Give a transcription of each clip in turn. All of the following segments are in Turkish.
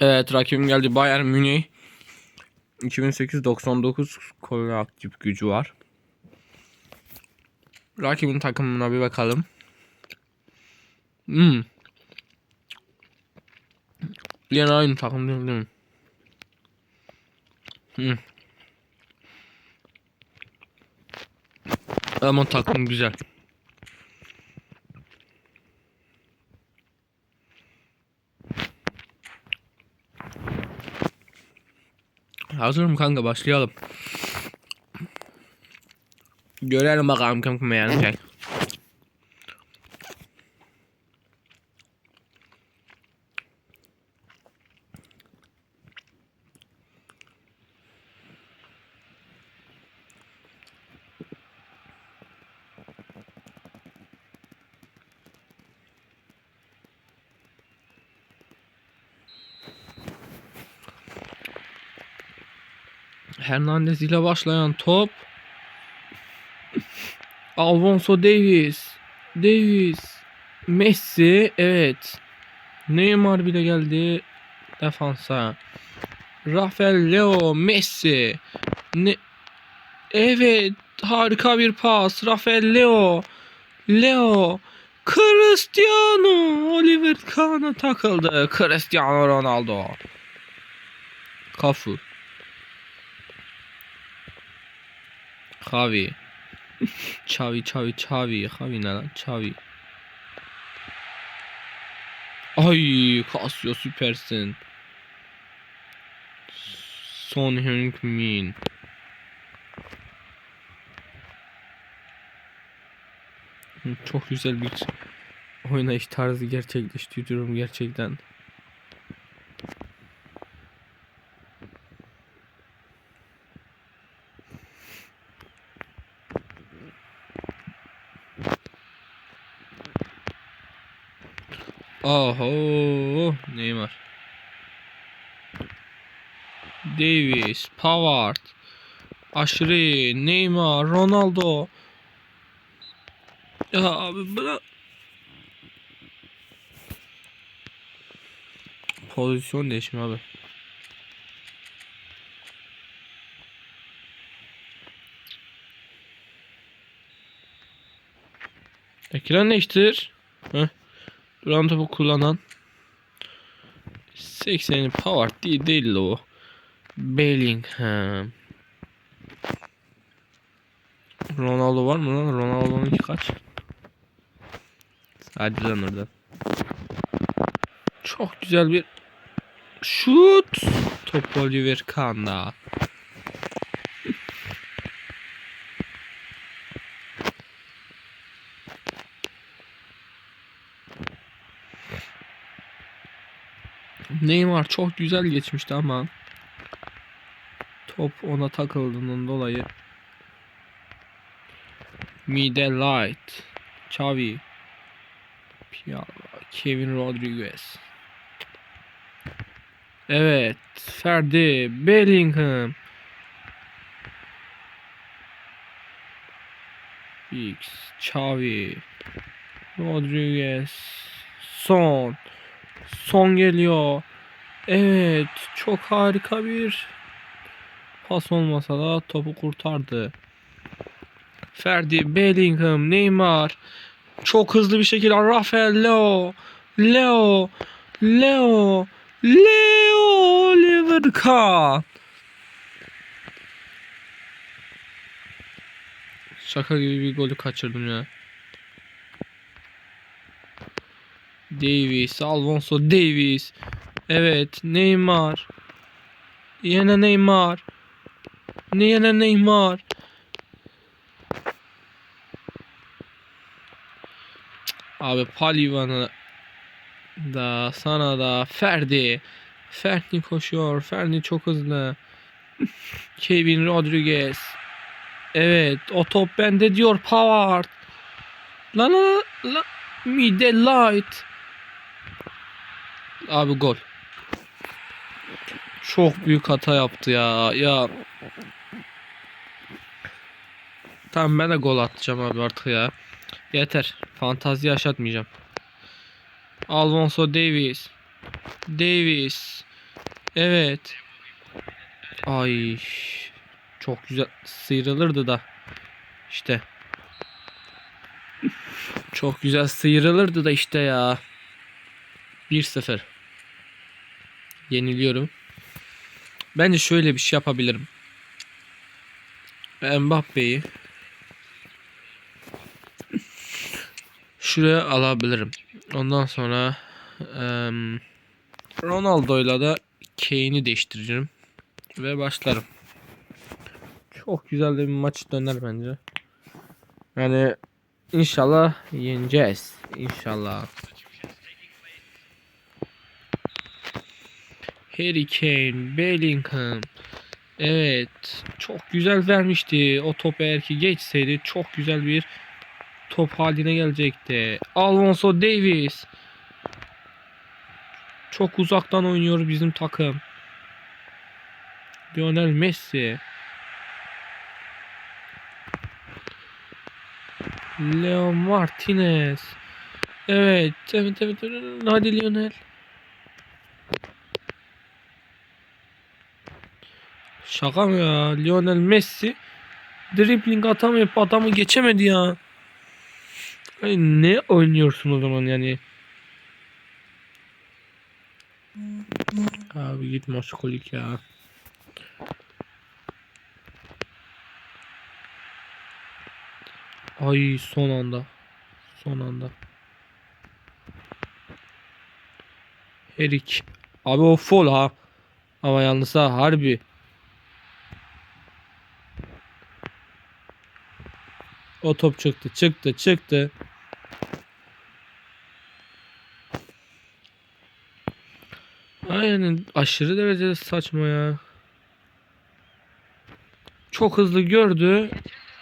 Evet rakibim geldi Bayern Münih. 2008-99 kol aktif gücü var. Rakibin takımına bir bakalım. Hmm. Yine aynı takım değil, değil mi? Hmm. Ama takım güzel. Hazırım kanka başlayalım. Görelim bakalım kim kime yenecek. Hernandez ile başlayan top. Alfonso Davies. Davies. Messi. Evet. Neymar bile geldi defansa. Rafael Leo Messi. Ne Evet, harika bir pas. Rafael Leo. Leo. Cristiano Oliver Kahn'a takıldı. Cristiano Ronaldo. Kafu. Xavi. Xavi, Xavi, Xavi. Xavi ne lan? Xavi. Ay, Casio süpersin. Son Heung-min. Çok güzel bir oynayış tarzı gerçekleştiriyorum gerçekten. Oho Neymar. Davis, Pavard, Aşırı, Neymar, Ronaldo. Ya abi bırak. Pozisyon değişimi abi. Ekran değiştir. Heh. Duran topu kullanan 80'in Pavard değil değil de o. Bellingham. Ronaldo var mı lan? Ronaldo'nunki kaç? Hadi lan oradan. Çok güzel bir şut. Top Oliver Kahn'da. Neymar çok güzel geçmişti ama top ona takıldığından dolayı Mide Light Xavi Kevin Rodriguez. Evet Ferdi Bellingham. X Xavi Rodriguez. Son. Son geliyor. Evet, çok harika bir pas olmasa da topu kurtardı. Ferdi, Bellingham, Neymar. Çok hızlı bir şekilde Rafael Leo. Leo. Leo. Leo Oliver. Şaka gibi bir golü kaçırdım ya. Davis, Alfonso Davis. Evet, Neymar. Yine Neymar. Yine Neymar. Abi Palivan'a da sana da Ferdi. Ferdi koşuyor. Ferdi çok hızlı. Kevin Rodriguez. Evet, o top bende diyor Pavard. Lan lan lan. Mide light. Abi gol. Çok büyük hata yaptı ya. Ya. Tamam ben de gol atacağım abi artık ya. Yeter. Fantazi yaşatmayacağım. Alfonso Davis. Davis. Evet. Ay. Çok güzel sıyrılırdı da. İşte. Çok güzel sıyrılırdı da işte ya. 1-0. Yeniliyorum. Bence şöyle bir şey yapabilirim. Mbappe'yi şuraya alabilirim. Ondan sonra em, Ronaldo'yla da Kane'i değiştireceğim ve başlarım. Çok güzel de bir maç döner bence. Yani inşallah yeneceğiz. İnşallah. Harry Kane, Bellingham. Evet. Çok güzel vermişti. O top eğer ki geçseydi çok güzel bir top haline gelecekti. Alonso Davis. Çok uzaktan oynuyor bizim takım. Lionel Messi. Leo Martinez. Evet, evet, evet. Hadi Lionel. Şaka mı ya? Lionel Messi dribbling atamayıp adamı geçemedi ya. Ay ne oynuyorsun o zaman yani? Abi git maşkolik ya. Ay son anda. Son anda. Erik. Abi o full ha. Ama yalnız ha harbi. O top çıktı çıktı çıktı. Aynen aşırı derecede saçma ya. Çok hızlı gördü.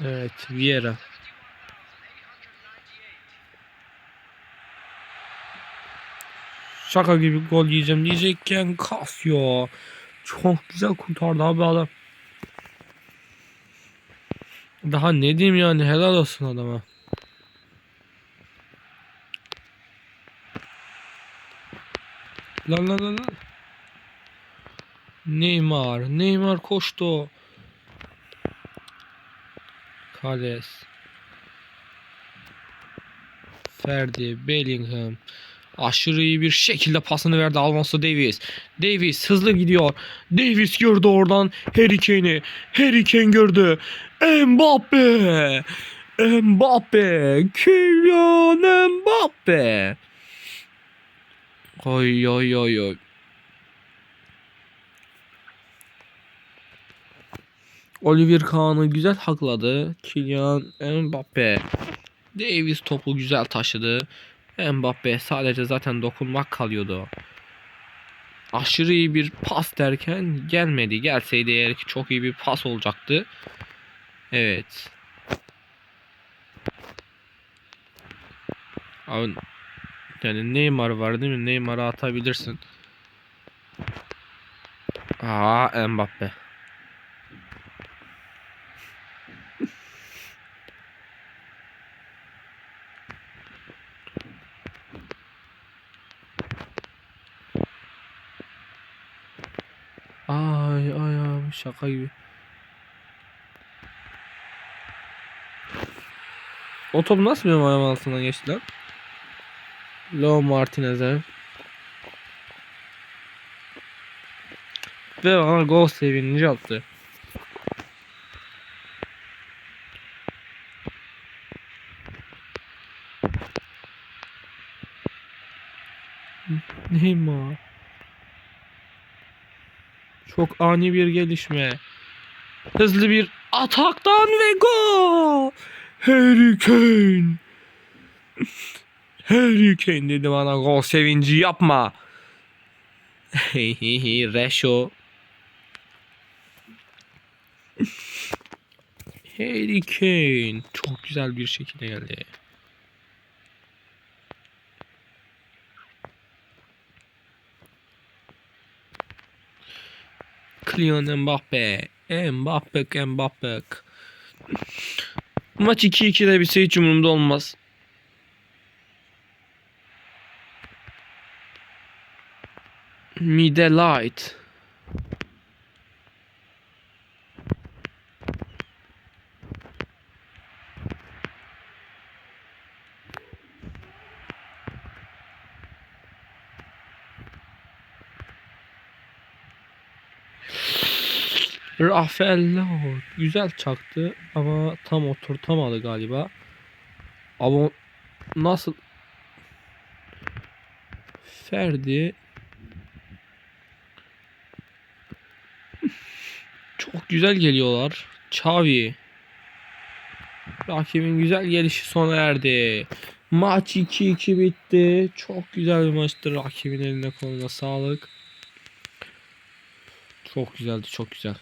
Evet Vieira. Şaka gibi gol yiyeceğim diyecekken Casio. Çok güzel kurtardı abi adam. Daha ne diyeyim yani helal olsun adama. Lan lan lan lan. Neymar. Neymar koştu. Kales. Ferdi. Bellingham. Aşırı iyi bir şekilde pasını verdi Alonso Davies. Davies hızlı gidiyor. Davies gördü oradan Harry Kane'i. Harry Kane gördü. Mbappe. Mbappe. Kylian Mbappe. Oy oy oy oy. Oliver Kahn'ı güzel hakladı. Kylian Mbappe. Davis topu güzel taşıdı. Mbappe sadece zaten dokunmak kalıyordu. Aşırı iyi bir pas derken gelmedi. Gelseydi eğer ki çok iyi bir pas olacaktı. Evet. Abi yani Neymar var değil mi? Neymar'ı atabilirsin. Aa Mbappe. Ay ay ay şaka gibi. O top nasıl benim ayağım altından geçti lan? Leo Martinez'e. Ve bana gol sevinci yaptı. Neymar. Çok ani bir gelişme. Hızlı bir ataktan ve gol. Harry Kane. Harry Kane dedi bana gol sevinci yapma. Reşo. Harry Kane çok güzel bir şekilde geldi. Kylian Mbappe. Mbappe, Mbappe. Maç 2-2'de bitse hiç umurumda olmaz. Mide light. Rafael Leao güzel çaktı ama tam oturtamadı galiba. Ama nasıl Ferdi çok güzel geliyorlar. Xavi Rakibin güzel gelişi sona erdi. Maç 2-2 bitti. Çok güzel bir maçtı. Rakibin eline koluna sağlık. Çok güzeldi, çok güzel.